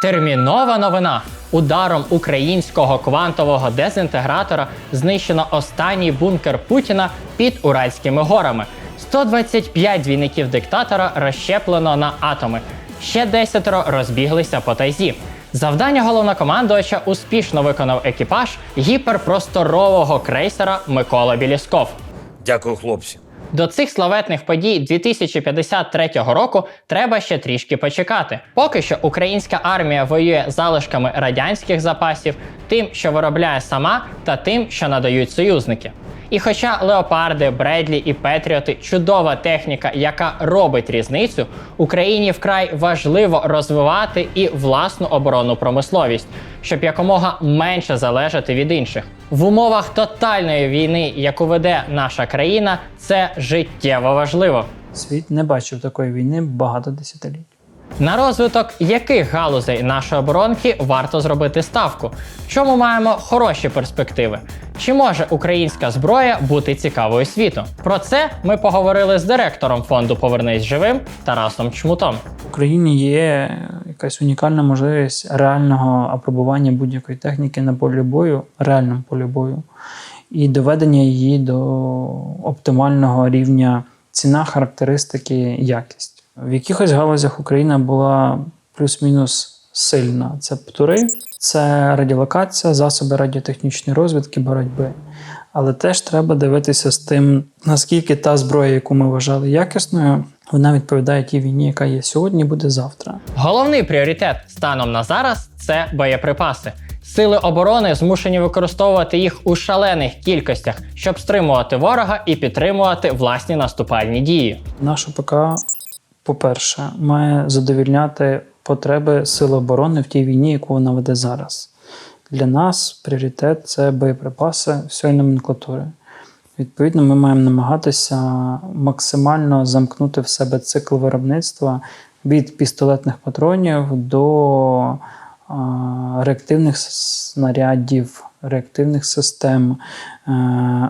Термінова новина. Ударом українського квантового дезінтегратора знищено останній бункер Путіна під Уральськими горами. 125 двійників диктатора розщеплено на атоми. Ще десятеро розбіглися по тайзі. Завдання головнокомандувача успішно виконав екіпаж гіперпросторового крейсера Микола Білісков. Дякую, хлопці. До цих славетних подій 2053 року треба ще трішки почекати. Поки що українська армія воює залишками радянських запасів, тим, що виробляє сама, та тим, що надають союзники. І хоча леопарди, Бредлі і Петріоти чудова техніка, яка робить різницю, Україні вкрай важливо розвивати і власну оборонну промисловість, щоб якомога менше залежати від інших. В умовах тотальної війни, яку веде наша країна, це життєво важливо. Світ не бачив такої війни багато десятиліть. На розвиток яких галузей нашої оборонки варто зробити ставку? В чому маємо хороші перспективи? Чи може українська зброя бути цікавою світу? Про це ми поговорили з директором фонду Повернись живим Тарасом Чмутом. В Україні є якась унікальна можливість реального апробування будь-якої техніки на полі бою, реальному полі бою, і доведення її до оптимального рівня ціна, характеристики, якість. В якихось галузях Україна була плюс-мінус сильна. Це птури, це радіолокація, засоби радіотехнічної розвідки, боротьби. Але теж треба дивитися з тим, наскільки та зброя, яку ми вважали якісною, вона відповідає тій війні, яка є сьогодні, буде завтра. Головний пріоритет станом на зараз це боєприпаси. Сили оборони змушені використовувати їх у шалених кількостях, щоб стримувати ворога і підтримувати власні наступальні дії. Наша ПК, по-перше, має задовільняти потреби Сил оборони в тій війні, яку вона веде зараз. Для нас пріоритет це боєприпаси всієї номенклатури. Відповідно, ми маємо намагатися максимально замкнути в себе цикл виробництва від пістолетних патронів до реактивних снарядів, реактивних систем, е,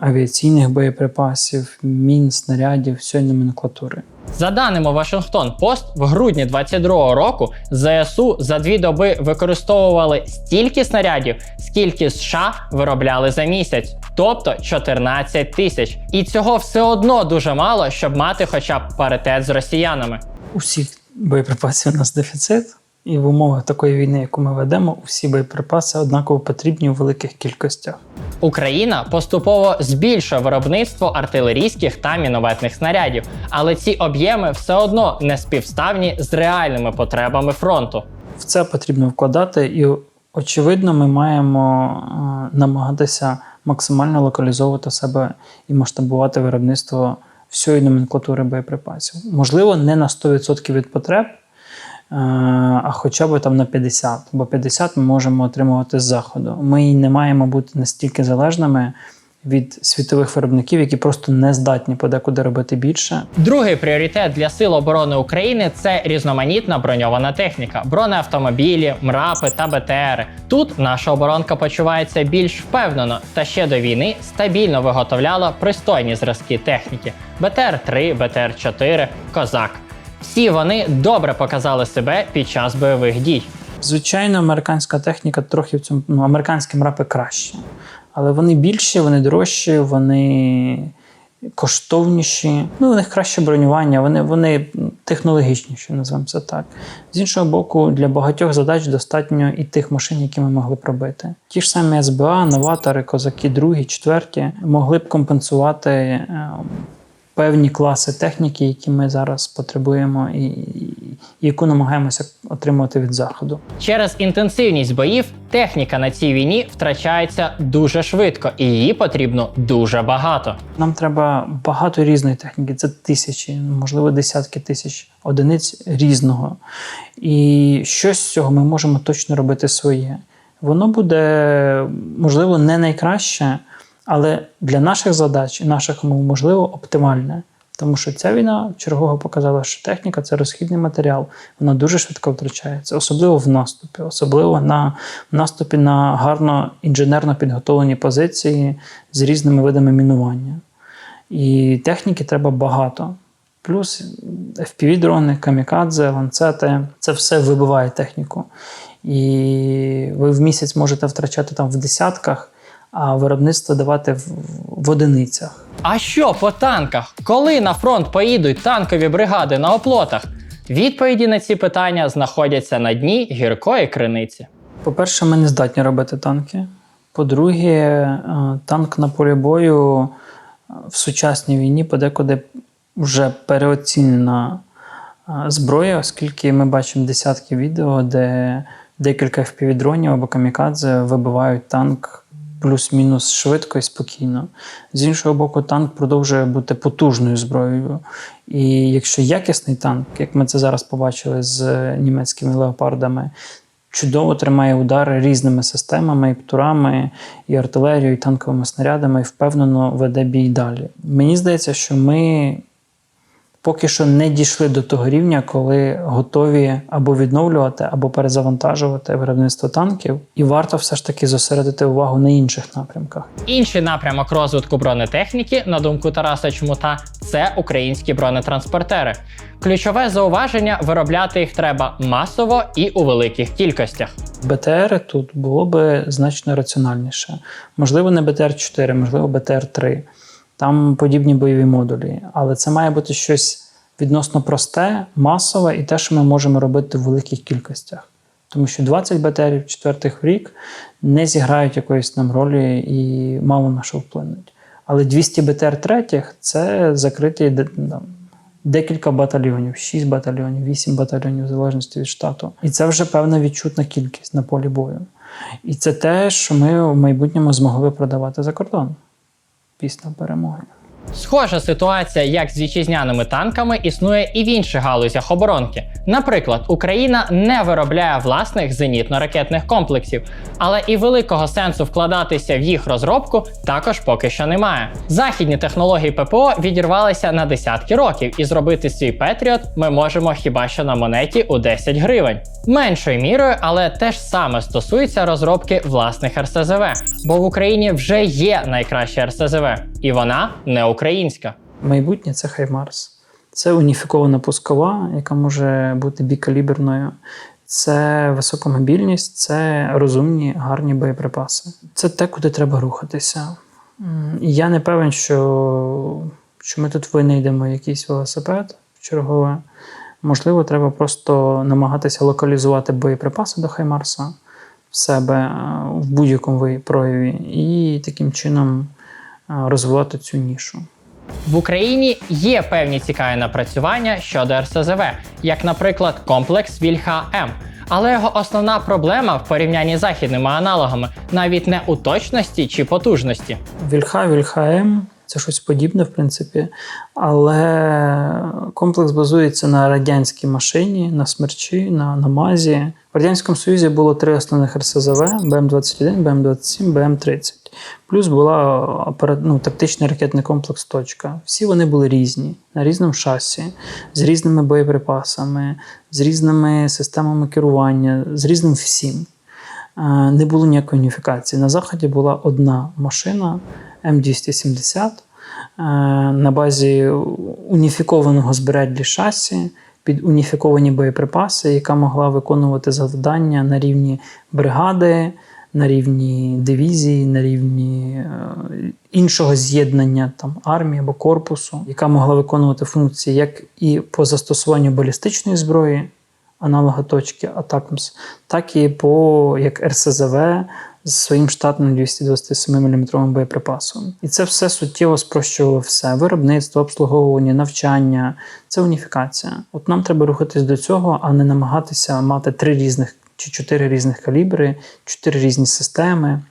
авіаційних боєприпасів, мін, снарядів, всієї номенклатури. За даними Вашингтон Пост, в грудні 22-го року ЗСУ за дві доби використовували стільки снарядів, скільки США виробляли за місяць, тобто 14 тисяч. І цього все одно дуже мало, щоб мати хоча б паритет з росіянами. Усіх боєприпасів у нас дефіцит, і в умовах такої війни, яку ми ведемо, усі боєприпаси однаково потрібні у великих кількостях. Україна поступово збільшує виробництво артилерійських та мінометних снарядів, але ці об'єми все одно не співставні з реальними потребами фронту. В це потрібно вкладати, і очевидно, ми маємо е, намагатися максимально локалізовувати себе і масштабувати виробництво всієї номенклатури боєприпасів. Можливо, не на 100% від потреб, а хоча б там на 50, бо 50 ми можемо отримувати з заходу. Ми не маємо бути настільки залежними від світових виробників, які просто не здатні подекуди робити більше. Другий пріоритет для Сил оборони України це різноманітна броньована техніка, бронеавтомобілі, МРАПи та БТРи. Тут наша оборонка почувається більш впевнено та ще до війни стабільно виготовляла пристойні зразки техніки: БТР-3, БТР-4, Козак. Всі вони добре показали себе під час бойових дій. Звичайно, американська техніка трохи в цьому ну, американські мрапи краще. Але вони більші, вони дорожчі, вони коштовніші. Ну, у них краще бронювання, вони, вони технологічніші, називаємо це так. З іншого боку, для багатьох задач достатньо і тих машин, які ми могли б робити. Ті ж самі СБА, новатори, козаки, другі, четверті могли б компенсувати. Певні класи техніки, які ми зараз потребуємо, і, і яку намагаємося отримувати від заходу. Через інтенсивність боїв техніка на цій війні втрачається дуже швидко, і її потрібно дуже багато. Нам треба багато різної техніки, це тисячі, можливо, десятки тисяч одиниць різного. І щось з цього ми можемо точно робити своє. Воно буде, можливо, не найкраще, але для наших задач і наших умов, можливо, оптимальне. Тому що ця війна чергово показала, що техніка це розхідний матеріал, вона дуже швидко втрачається, особливо в наступі, особливо на в наступі на гарно інженерно підготовлені позиції з різними видами мінування. І техніки треба багато. Плюс FPV-дрони, камікадзе, ланцети це все вибиває техніку. І ви в місяць можете втрачати там в десятках, виробництво давати в, в одиницях. А що по танках? Коли на фронт поїдуть танкові бригади на оплотах? Відповіді на ці питання знаходяться на дні гіркої криниці. По-перше, ми не здатні робити танки. По-друге, е, танк на полі бою е, в сучасній війні подекуди вже переоцінена е, зброя, оскільки ми бачимо десятки відео, де декілька FPV-дронів або камікадзе вибивають танк плюс-мінус швидко і спокійно. З іншого боку, танк продовжує бути потужною зброєю. І якщо якісний танк, як ми це зараз побачили з німецькими леопардами, чудово тримає удари різними системами, і птурами, і артилерією, і танковими снарядами, і впевнено веде бій далі. Мені здається, що ми поки що не дійшли до того рівня, коли готові або відновлювати, або перезавантажувати виробництво танків, і варто все ж таки зосередити увагу на інших напрямках. Інший напрямок розвитку бронетехніки, на думку Тараса Чмута, це українські бронетранспортери. Ключове зауваження виробляти їх треба масово і у великих кількостях. БТР тут було би значно раціональніше. Можливо, не БТР-4, можливо, БТР-3. Там подібні бойові модулі. Але це має бути щось відносно просте, масове і те, що ми можемо робити в великих кількостях. Тому що 20 БТРів четвертих в рік не зіграють якоїсь нам ролі і мало на що вплинуть. Але 200 БТР третіх це закриті декілька батальйонів, 6 батальйонів, 8 батальйонів, в залежності від штату. І це вже певна відчутна кількість на полі бою. І це те, що ми в майбутньому змогли продавати за кордон після перемоги. Схожа ситуація, як з вітчизняними танками, існує і в інших галузях оборонки. Наприклад, Україна не виробляє власних зенітно-ракетних комплексів, але і великого сенсу вкладатися в їх розробку також поки що немає. Західні технології ППО відірвалися на десятки років, і зробити свій Петріот ми можемо хіба що на монеті у 10 гривень. Меншою мірою, але те ж саме стосується розробки власних РСЗВ, бо в Україні вже є найкраща РСЗВ, і вона не українська. Майбутнє це Хаймарс. Це уніфікована пускова, яка може бути бікаліберною. Це висока мобільність, це розумні, гарні боєприпаси. Це те, куди треба рухатися. Я не певен, що, що ми тут винайдемо якийсь велосипед чергове. Можливо, треба просто намагатися локалізувати боєприпаси до Хаймарса в себе е, в будь-якому прояві, і таким чином розвивати цю нішу. В Україні є певні цікаві напрацювання щодо РСЗВ, як, наприклад, комплекс Вільха М. Але його основна проблема в порівнянні з західними аналогами навіть не у точності чи потужності. Вільха, Вільха М це щось подібне, в принципі, але комплекс базується на радянській машині, на смерчі, на, МАЗі. В Радянському Союзі було три основних РСЗВ: БМ-21, БМ-27, БМ-30. Плюс була ну, тактичний ракетний комплекс Точка. Всі вони були різні, на різному шасі, з різними боєприпасами, з різними системами керування, з різним всім. Не було ніякої уніфікації. На заході була одна машина М270 е, на базі уніфікованого збирадлі шасі під уніфіковані боєприпаси, яка могла виконувати завдання на рівні бригади, на рівні дивізії, на рівні е, іншого з'єднання там армії або корпусу, яка могла виконувати функції як і по застосуванню балістичної зброї, аналога точки Атакмс, так і по як РСЗВ з своїм штатним 227 мм боєприпасом. І це все суттєво спрощувало все: виробництво, обслуговування, навчання, це уніфікація. От нам треба рухатись до цього, а не намагатися мати три різних чи чотири різних калібри, чотири різні системи,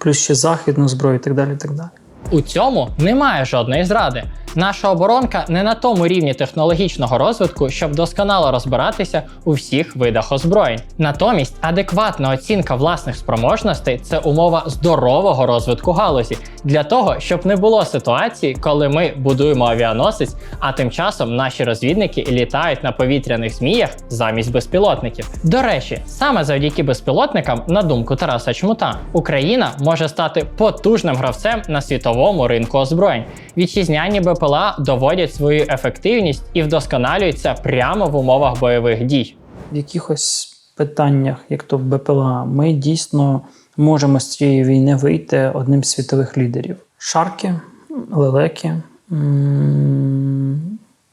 плюс ще західну зброю і так далі. І так далі. У цьому немає жодної зради. Наша оборонка не на тому рівні технологічного розвитку, щоб досконало розбиратися у всіх видах озброєнь. Натомість адекватна оцінка власних спроможностей це умова здорового розвитку галузі, для того, щоб не було ситуації, коли ми будуємо авіаносець, а тим часом наші розвідники літають на повітряних зміях замість безпілотників. До речі, саме завдяки безпілотникам, на думку Тараса Чмута, Україна може стати потужним гравцем на світовому ринку озброєнь. Вітчизняні БПЛА доводять свою ефективність і вдосконалюються прямо в умовах бойових дій. В якихось питаннях, як то БПЛА, ми дійсно можемо з цієї війни вийти одним з світових лідерів. Шарки, лелеки,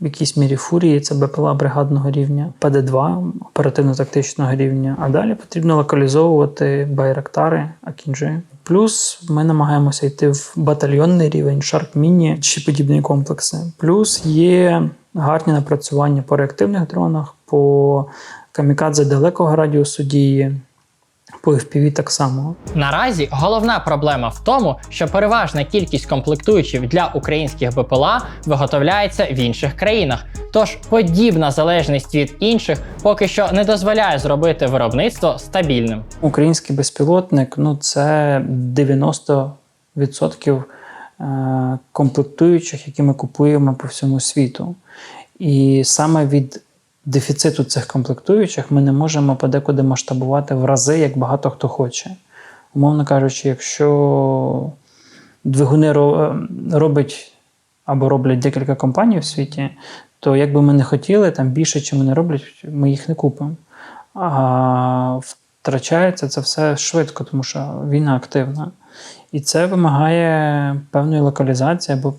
в якійсь мірі фурії це БПЛА бригадного рівня, ПД-2 оперативно-тактичного рівня. А далі потрібно локалізовувати байрактари, акінжи. Плюс ми намагаємося йти в батальйонний рівень, шарп-міні чи подібні комплекси. Плюс є гарні напрацювання по реактивних дронах, по камікадзе далекого радіусу дії, по FPV так само. Наразі головна проблема в тому, що переважна кількість комплектуючих для українських БПЛА виготовляється в інших країнах. Тож подібна залежність від інших поки що не дозволяє зробити виробництво стабільним. Український безпілотник ну це 90% е, комплектуючих, які ми купуємо по всьому світу. І саме від дефіциту цих комплектуючих ми не можемо подекуди масштабувати в рази, як багато хто хоче. Умовно кажучи, якщо двигуни ро- робить або роблять декілька компаній в світі, то як би ми не хотіли, там більше, чим вони роблять, ми їх не купимо. А втрачається це все швидко, тому що війна активна. І це вимагає певної локалізації або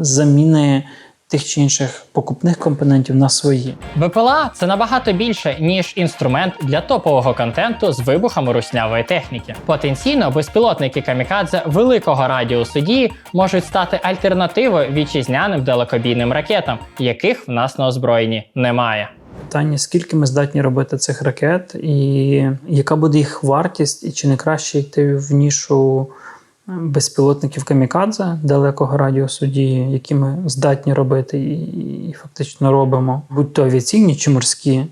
заміни тих чи інших покупних компонентів на свої. БПЛА це набагато більше, ніж інструмент для топового контенту з вибухами руснявої техніки. Потенційно, безпілотники камікадзе великого радіусу дії можуть стати альтернативою вітчизняним далекобійним ракетам, яких в нас на озброєнні немає. Питання, скільки ми здатні робити цих ракет, і яка буде їх вартість, і чи не краще йти в нішу безпілотників камікадзе далекого радіусу дії, які ми здатні робити і, фактично робимо, будь то авіаційні чи морські,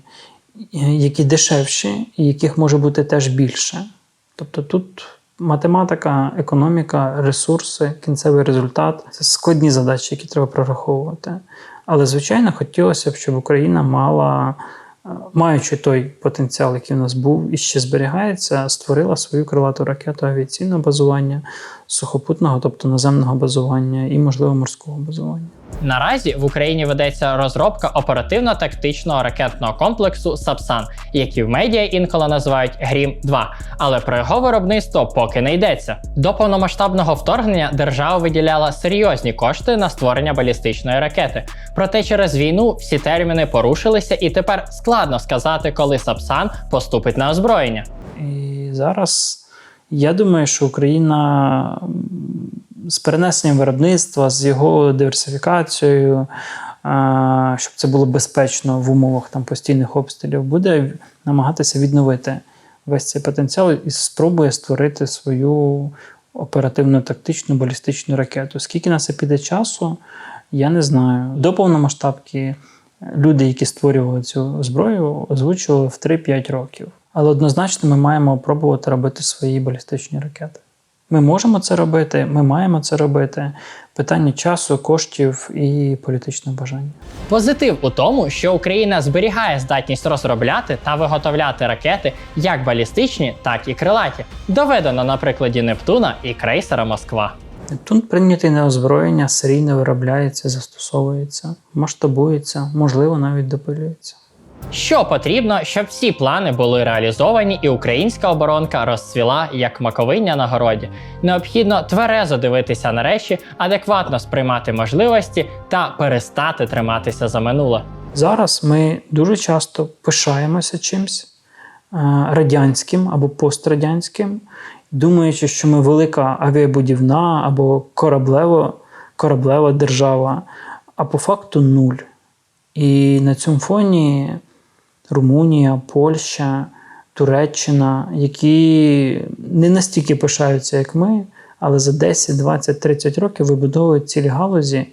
які дешевші, і яких може бути теж більше. Тобто тут математика, економіка, ресурси, кінцевий результат це складні задачі, які треба прораховувати. Але, звичайно, хотілося б, щоб Україна мала, маючи той потенціал, який в нас був і ще зберігається, створила свою крилату ракету авіаційного базування, сухопутного, тобто наземного базування і, можливо, морського базування. Наразі в Україні ведеться розробка оперативно-тактичного ракетного комплексу Сапсан, який в медіа інколи називають Грім 2 але про його виробництво поки не йдеться. До повномасштабного вторгнення держава виділяла серйозні кошти на створення балістичної ракети. Проте через війну всі терміни порушилися, і тепер складно сказати, коли Сапсан поступить на озброєння. І зараз я думаю, що Україна з перенесенням виробництва, з його диверсифікацією, щоб це було безпечно в умовах там, постійних обстрілів, буде намагатися відновити весь цей потенціал і спробує створити свою оперативну тактичну балістичну ракету. Скільки на це піде часу, я не знаю. До повномасштабки люди, які створювали цю зброю, озвучували в 3-5 років. Але однозначно ми маємо пробувати робити свої балістичні ракети. Ми можемо це робити, ми маємо це робити. Питання часу, коштів і політичного бажання. Позитив у тому, що Україна зберігає здатність розробляти та виготовляти ракети як балістичні, так і крилаті. Доведено на прикладі Нептуна і крейсера Москва. Нептун прийнятий на озброєння, серійно виробляється, застосовується, масштабується, можливо, навіть допилюється. Що потрібно, щоб всі плани були реалізовані і українська оборонка розцвіла як маковиння на городі. Необхідно тверезо дивитися на речі, адекватно сприймати можливості та перестати триматися за минуле. Зараз ми дуже часто пишаємося чимсь е, радянським або пострадянським, думаючи, що ми велика авіабудівна або кораблево, кораблева держава, а по факту нуль. І на цьому фоні Румунія, Польща, Туреччина, які не настільки пишаються, як ми, але за 10, 20, 30 років вибудовують цілі галузі,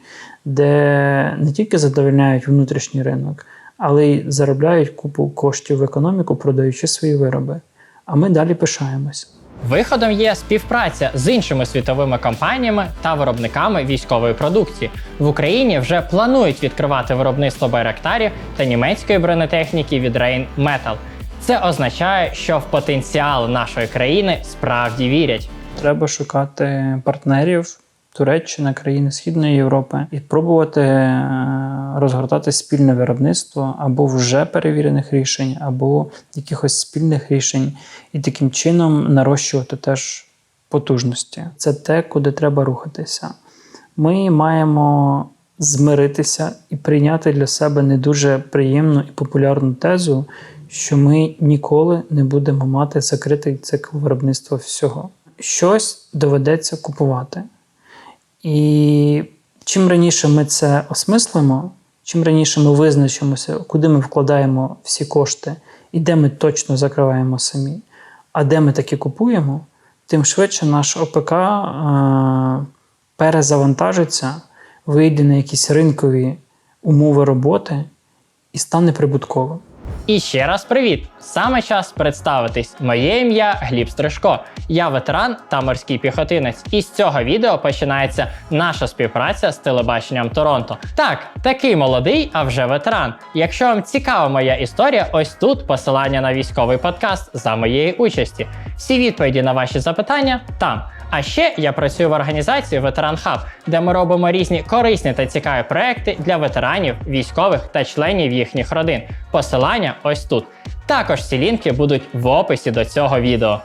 де не тільки задовольняють внутрішній ринок, але й заробляють купу коштів в економіку, продаючи свої вироби. А ми далі пишаємося. Виходом є співпраця з іншими світовими компаніями та виробниками військової продукції. В Україні вже планують відкривати виробництво байрактарів та німецької бронетехніки від Rain Metal. Це означає, що в потенціал нашої країни справді вірять. Треба шукати партнерів Туреччина, країни Східної Європи і пробувати е, розгортати спільне виробництво або вже перевірених рішень, або якихось спільних рішень, і таким чином нарощувати теж потужності. Це те, куди треба рухатися. Ми маємо змиритися і прийняти для себе не дуже приємну і популярну тезу, що ми ніколи не будемо мати закритий цикл виробництва всього. Щось доведеться купувати. І чим раніше ми це осмислимо, чим раніше ми визначимося, куди ми вкладаємо всі кошти і де ми точно закриваємо самі, а де ми таки купуємо, тим швидше наш ОПК е- перезавантажиться, вийде на якісь ринкові умови роботи і стане прибутковим. І ще раз привіт! Саме час представитись. Моє ім'я Гліб Стрижко. Я ветеран та морський піхотинець. І з цього відео починається наша співпраця з телебаченням Торонто. Так, такий молодий, а вже ветеран. Якщо вам цікава моя історія, ось тут посилання на військовий подкаст за моєї участі. Всі відповіді на ваші запитання там. А ще я працюю в організації Ветеран Хаб, де ми робимо різні корисні та цікаві проекти для ветеранів, військових та членів їхніх родин. Посилання ось тут. Також ці лінки будуть в описі до цього відео.